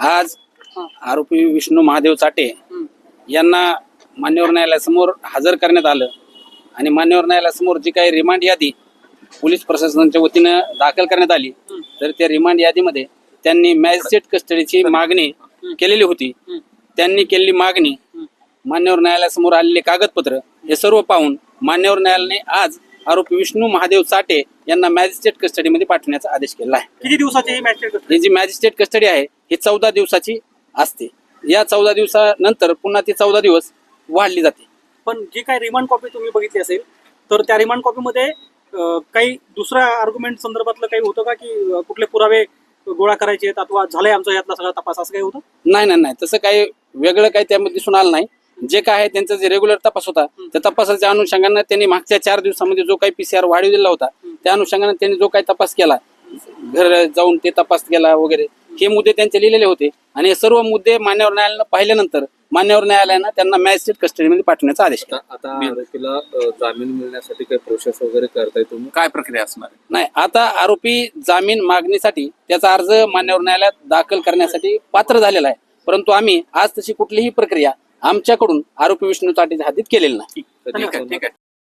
आज. आरोपी विष्णू महादेव चाटे. यांना मान्यवर न्यायालयासमोर हजर करण्यात आलं आणि मान्यवर न्यायालयासमोर जी काही रिमांड यादी पोलीस प्रशासनाच्या वतीनं दाखल करण्यात आली तर त्या रिमांड यादीमध्ये त्यांनी मॅजिस्ट्रेट कस्टडीची मागणी केलेली होती. त्यांनी केलेली मागणी मान्यवर न्यायालयासमोर आलेले कागदपत्र हे सर्व पाहून मान्यवर न्यायालयाने आज आरोपी विष्णू महादेव चाटे यांना मॅजिस्ट्रेट कस्टडीमध्ये पाठवण्याचा आदेश केला आहे. किती दिवसाची ही मॅच ही जी मॅजिस्ट्रेट कस्टडी आहे ही चौदा दिवसाची असते. या चौदा दिवसानंतर पुन्हा ती चौदा दिवस वाढली जाते. पण जी काही रिमांड कॉपी तुम्ही बघितली असेल तर त्या रिमांड कॉपीमध्ये अं, काही दुसऱ्या आर्ग्युमेंट संदर्भातलं काही होतं का की अं, कुठले पुरावे गोळा करायचे आहेत अथवा झालाय आमचा यातला सगळा तपास असं काही होतं? नाही नाही नाही. तसं काही वेगळं काही त्यामध्ये दिसून आलं नाही. जे काय आहे त्यांचा जे रेग्युलर तपास होता त्या तपासाच्या अनुषंगानं त्यांनी मागच्या चार दिवसामध्ये जो काही पीसीआर वाढवलेला होता त्या अनुषंगानं त्यांनी जो काही तपास केला घर जाऊन ते तपास केला वगैरे हे मुद्दे त्यांचे लिहिलेले होते. आणि हे सर्व मुद्दे मान्यवर न्यायालयानं पाहिल्यानंतर मान्यवर न्यायालयानं त्यांना मॅजिस्ट्रेट कस्टडीमध्ये पाठवण्याचा आदेश केला. आता आरोपीला जामीन मिळण्यासाठी काही प्रोसेस वगैरे करताय तुम्ही? काय प्रक्रिया असणार नाही आता आरोपी जामीन मागणीसाठी त्याचा अर्ज मान्यवर न्यायालयात दाखल करण्यासाठी पात्र झालेला आहे. परंतु आम्ही आज तशी कुठलीही प्रक्रिया आमच्याकडून आरोपी विष्णू ताटेच्या हातीत केलेलं नाही ठीक आहे, ठीक आहे.